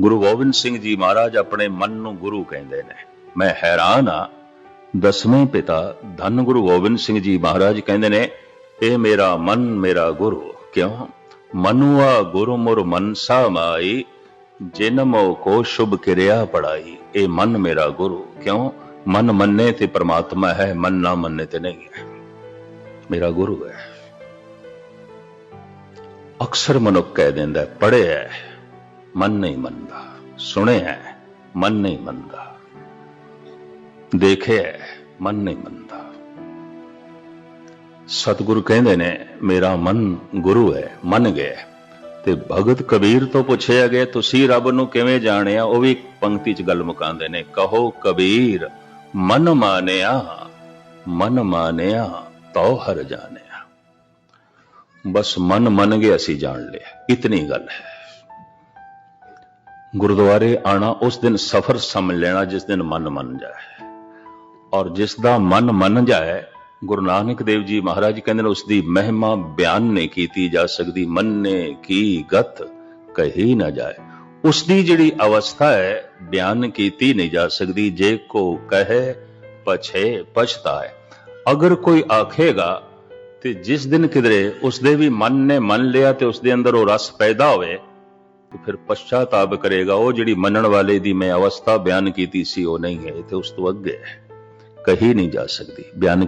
ਗੁਰੂ ਗੋਬਿੰਦ ਸਿੰਘ ਜੀ ਮਹਾਰਾਜ ਆਪਣੇ ਮਨ ਨੂੰ ਗੁਰੂ ਕਹਿੰਦੇ ਨੇ। ਮੈਂ ਹੈਰਾਨ ਆ ਦਸਵੇਂ ਪਿਤਾ ਧੰਨ ਗੁਰੂ ਗੋਬਿੰਦ ਸਿੰਘ ਜੀ ਮਹਾਰਾਜ ਕਹਿੰਦੇ ਨੇ ਇਹ ਮੇਰਾ ਮਨ ਮੇਰਾ ਗੁਰੂ। ਕਿਉਂ? ਮਨੁਆ ਗੁਰੂ ਮੁਰ ਮਨਸਾ ਮਾਈ ਜਿਨਮੋ ਕੋ ਸ਼ੁਭ ਕਿਰਿਆ ਪੜਾਈ ਇਹ ਮਨ ਮੇਰਾ ਗੁਰੂ। ਕਿਉਂ? ਮਨ ਮੰਨੇ ਤੇ ਪ੍ਰਮਾਤਮਾ ਹੈ ਮਨ ਨਾ ਮੰਨੇ ਤੇ ਨਹੀਂ ਹੈ। ਮੇਰਾ ਗੁਰੂ ਹੈ। ਅਕਸਰ ਮਨੁੱਖ ਕਹਿ ਦਿੰਦਾ ਪੜਿਆ ਹੈ, ਮਨ ਨਹੀਂ ਮੰਨਦਾ। ਸੁਣਿਆ ਹੈ, ਮਨ ਨਹੀਂ ਮੰਨਦਾ। ਦੇਖਿਆ ਮਨ ਨਹੀਂ ਮੰਨਦਾ। ਸਤਿਗੁਰੂ ਕਹਿੰਦੇ ਨੇ ਮੇਰਾ ਮਨ ਗੁਰੂ ਹੈ ਮੰਨ ਗਿਆ ਤੇ ਭਗਤ ਕਬੀਰ ਤੋਂ ਪੁੱਛਿਆ ਗਿਆ ਤੁਸੀਂ ਰੱਬ ਨੂੰ ਕਿਵੇਂ ਜਾਣਿਆ? ਉਹ ਵੀ ਪੰਕਤੀ 'ਚ ਗੱਲ ਮੁਕਾਉਂਦੇ ਨੇ ਕਹੋ ਕਬੀਰ ਮਨ ਮਾਨਿਆ ਮਨ ਮਾਨਿਆ ਤਉ ਹਰ ਜਾਣਿਆ। ਬਸ ਮਨ ਮੰਨ ਗਿਆ ਅਸੀਂ ਜਾਣ ਲਿਆ। ਇਤਨੀ ਗੱਲ ਹੈ। ਗੁਰਦੁਆਰੇ ਆਣਾ, ਉਸ ਦਿਨ ਸਫਰ ਸਮਝ ਲੈਣਾ, ਜਿਸ ਦਿਨ ਮਨ ਮੰਨ ਜਾਏ। ਔਰ ਜਿਸ ਦਾ ਮਨ ਮੰਨ ਜਾਏ, ਗੁਰੂ ਨਾਨਕ ਦੇਵ ਜੀ ਮਹਾਰਾਜ ਕਹਿੰਦੇ ਨੇ, ਉਸ ਦੀ ਮਹਿਮਾ ਬਿਆਨ ਨਹੀਂ ਕੀਤੀ ਜਾ ਸਕਦੀ, ਮੰਨੇ ਕੀ ਗਤ ਕਹੀ ਨਾ ਜਾਏ। ਉਸ ਦੀ ਜਿਹੜੀ ਅਵਸਥਾ ਹੈ, ਬਿਆਨ ਕੀਤੀ ਨਹੀਂ ਜਾ ਸਕਦੀ, ਜੇ ਕੋ ਕਹੇ, ਪਛੇ ਪਛਤਾਏ। ਅਗਰ ਕੋਈ ਆਖੇਗਾ ਤੇ ਜਿਸ ਦਿਨ ਕਿਧਰੇ, ਉਸ ਦੇ ਵੀ ਮਨ ਨੇ ਮੰਨ ਲਿਆ ਤੇ ਉਸ ਦੇ ਅੰਦਰ ਉਹ ਰਸ ਪੈਦਾ ਹੋਵੇ ਤੇ ਫਿਰ ਪਛਤਾਤਾਪ ਕਰੇਗਾ ਉਹ ਜਿਹੜੀ ਮੰਨਣ ਵਾਲੇ ਦੀ ਮੈਂ ਅਵਸਥਾ ਬਿਆਨ ਕੀਤੀ ਸੀ, ਉਹ ਨਹੀਂ ਹੈ। ਤੇ ਉਸ ਤੋਂ ਅੱਗੇ ਹੈ। ਕਹੀ ਨਹੀਂ ਜਾ ਸਕਦੀ। ਬਿਆਨ